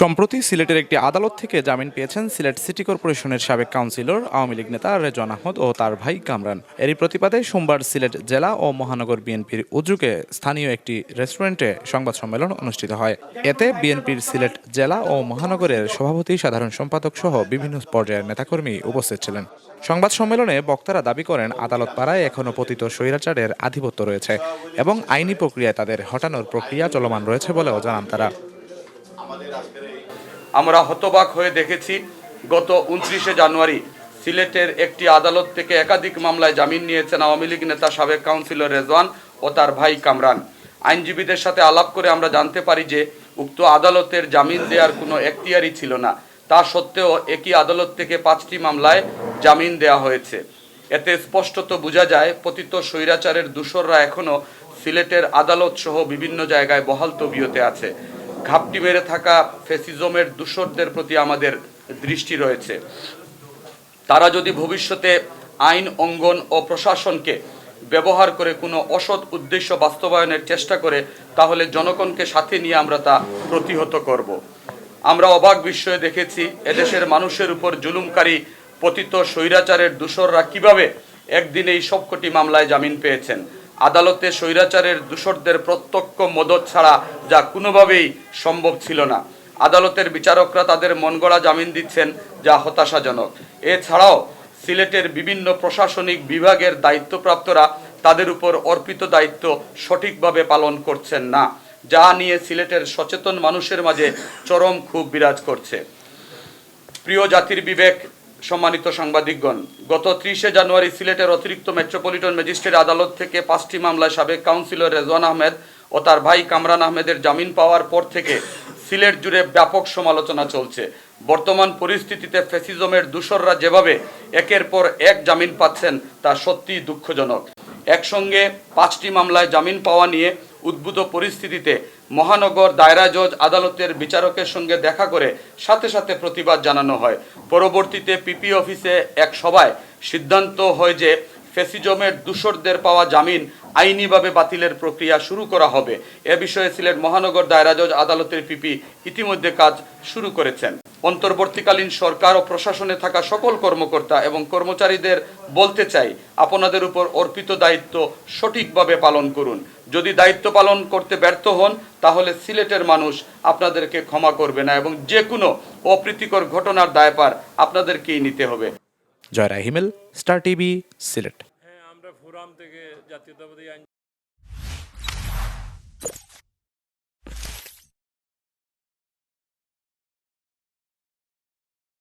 সম্প্রতি সিলেটের একটি আদালত থেকে জামিন পেয়েছেন সিলেট সিটি কর্পোরেশনের সাবেক কাউন্সিলর, আওয়ামী লীগ নেতা রেজন আহমদ ও তার ভাই কামরান। এরই প্রতিবাদে সোমবার সিলেট জেলা ও মহানগর বিএনপির উদ্যোগে স্থানীয় একটি রেস্টুরেন্টে সংবাদ সম্মেলন অনুষ্ঠিত হয়। এতে বিএনপির সিলেট জেলা ও মহানগরের সভাপতি, সাধারণ সম্পাদক সহ বিভিন্ন পর্যায়ের নেতাকর্মী উপস্থিত ছিলেন। সংবাদ সম্মেলনে বক্তারা দাবি করেন আদালত পাড়ায় এখনও পতিত স্বৈরাচারের আধিপত্য রয়েছে এবং আইনি প্রক্রিয়ায় তাদের হটানোর প্রক্রিয়া চলমান রয়েছে বলেও জানান তারা। আমরা হতবাক হয়ে দেখেছি, গত উনত্রিশে জানুয়ারি সিলেটের একটি আদালত থেকে একাধিক মামলায় জামিন নিয়েছেন আওয়ামী লীগ নেতা সাবেক কাউন্সিলর রেজওয়ান ও তার ভাই কামরান। আইনজীবীদের সাথে আলাপ করে আমরা জানতে পারি যে, উক্ত আদালতের জামিন দেওয়ার কোনো এখতিয়ারই ছিল না। তা সত্ত্বেও একই আদালত থেকে পাঁচটি মামলায় জামিন দেওয়া হয়েছে। এতে স্পষ্টত বোঝা যায়, পতিত স্বৈরাচারের দূষররা এখনও সিলেটের আদালত সহ বিভিন্ন জায়গায় বহাল তবিয়তে আছে। ঘাপটি মেরে থাকা ফেসিজমের দূষরদের প্রতি আমাদের দৃষ্টি রয়েছে। তারা যদি ভবিষ্যতে আইন, অঙ্গন ও প্রশাসনকে ব্যবহার করে কোনো অসৎ উদ্দেশ্য বাস্তবায়নের চেষ্টা করে, তাহলে জনগণকে সাথে নিয়ে আমরা তা প্রতিহত করব। আমরা অবাক বিস্ময়ে দেখেছি, এদেশের মানুষের উপর জুলুমকারী পতিত স্বৈরাচারের দূষররা কীভাবে একদিন এই সবকটি মামলায় জামিন পেয়েছেন। আদালতে স্বৈরাচারের দূষরদের প্রত্যক্ষ মদত ছাড়া যা কোনোভাবেই সম্ভব ছিল না। আদালতের বিচারকরা তাদের মনগড়া জামিন দিচ্ছেন, যা হতাশাজনক। এছাড়াও সিলেটের বিভিন্ন প্রশাসনিক বিভাগের দায়িত্বপ্রাপ্তরা তাদের উপর অর্পিত দায়িত্ব সঠিকভাবে পালন করছেন না, যা নিয়ে সিলেটের সচেতন মানুষের মাঝে চরম ক্ষোভ বিরাজ করছে। প্রিয় জাতির বিবেক সম্মানিত সাংবাদিকগণ, গত ত্রিশে জানুয়ারি সিলেটের অতিরিক্ত মেট্রোপলিটন ম্যাজিস্ট্রেট আদালত থেকে পাঁচটি মামলায় সাবেক কাউন্সিলর রেজওয়ান আহমেদ ও তার ভাই কামরান আহমেদের জামিন পাওয়ার পর থেকে সিলেট জুড়ে ব্যাপক সমালোচনা চলছে। বর্তমান পরিস্থিতিতে ফ্যাসিজমের দূষররা যেভাবে একের পর এক জামিন পাচ্ছেন, তা সত্যিই দুঃখজনক। একসঙ্গে পাঁচটি মামলায় জামিন পাওয়া নিয়ে উদ্ভূত পরিস্থিতিতে মহানগর দায়রা জজ আদালতের বিচারকের সঙ্গে দেখা করে সাথে সাথে প্রতিবাদ জানানো হয়। পরবর্তীতে পিপি অফিসে এক সভায় সিদ্ধান্ত হয় যে ফেসিজমের দূষরদের পাওয়া জামিন আইনিভাবে বাতিলের প্রক্রিয়া শুরু করা হবে। এ বিষয়ে সিলেট মহানগর দায়রা জজ আদালতের পিপি ইতিমধ্যে কাজ শুরু করেছেন। অন্তর্বর্তীকালীন সরকার ও প্রশাসনে থাকা সকল কর্মকর্তা এবং কর্মচারীদের বলতে চাই আপনাদের উপর অর্পিত দায়িত্ব সঠিকভাবে পালন করুন। যদি দায়িত্ব পালন করতে ব্যর্থ হন তাহলে সিলেটের মানুষ আপনাদেরকে ক্ষমা করবে না এবং যে কোনো অপ্রীতিকর ঘটনার দায়পার আপনাদেরকেই নিতে হবে। জয়রা হিমেল স্টার টিভি সিলেট। হ্যাঁ আমরা ফোরাম থেকে জাতীয়তাবাদী